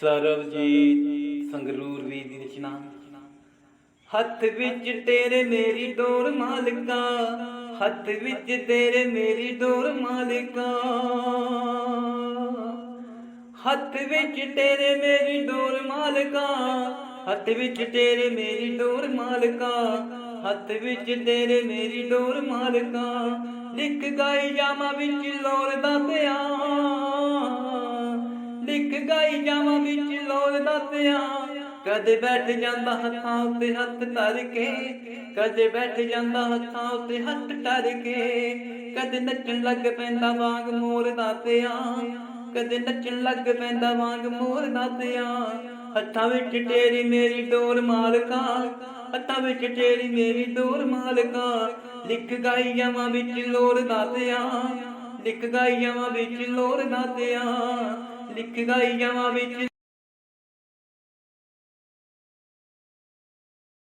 ਸਰਬਜੀਤ ਸੰਗਰੂਰ ਵੀ ਦੀ ਰਚਨਾ ਹੱਥ ਵਿੱਚ ਤੇਰੇ ਮੇਰੀ ਡੋਰ ਮਾਲਕਾ, ਹੱਥ ਵਿੱਚ ਤੇਰੇ ਮੇਰੀ ਡੋਰ ਮਾਲਕਾ। ਹੱਥ ਵਿੱਚ ਤੇਰੇ ਮੇਰੀ ਡੋਰ ਮਾਲਕਾ, ਹੱਥ ਵਿੱਚ ਤੇਰੇ ਮੇਰੀ ਡੋਰ ਮਾਲਕਾ, ਹੱਥ ਵਿੱਚ ਤੇਰੇ ਮੇਰੀ ਡੋਰ ਮਾਲਕਾ। ਲਿਖ ਗਾਈ ਜਾਮਾ ਵਿੱਚ ਲੋਰ ਦਾ ਪਿਆ ਲਿਖ ਗਾਈ ਜਾਵਾਂ ਵਿੱਚ ਲੋਰ ਦਾਤਿਆਂ ਕਦੇ ਬੈਠ ਜਾਂਦਾ ਹੱਥਾਂ ਉੱਤੇ ਹੱਥ ਧਰ ਕੇ, ਕਦੇ ਬੈਠ ਜਾਂਦਾ ਹੱਥਾਂ ਉੱਤੇ ਹੱਥ ਧਰ ਕੇ। ਕਦੇ ਨੱਚਣ ਲੱਗ ਪੈਂਦਾ ਵਾਂਗ ਮੋਰ ਦਾਤਿਆਂ ਕਦੇ ਨੱਚਣ ਲੱਗ ਪੈਂਦਾ ਵਾਂਗ ਮੋਰ ਦਾਤਿਆਂ ਹੱਥਾਂ ਵਿੱਚ ਤੇਰੀ ਮੇਰੀ ਡੋਰ ਮਾਲਕਾ, ਹੱਥਾਂ ਵਿੱਚ ਤੇਰੀ ਮੇਰੀ ਡੋਰ ਮਾਲਕਾ। ਲਿਖ ਗਾਈ ਜਾਵਾਂ ਵਿੱਚ ਲੋਰ ਦਾਤਿਆਂ ਪਿਆ ਲਿਖ ਗਾਈ ਜਾਵਾਂ ਵਿੱਚ ਲੋਰ ਦਾਤਿਆਂ ਪਿਆ ਲਿਖ ਗਾਈ ਜਾਵਾਂ ਵਿੱਚ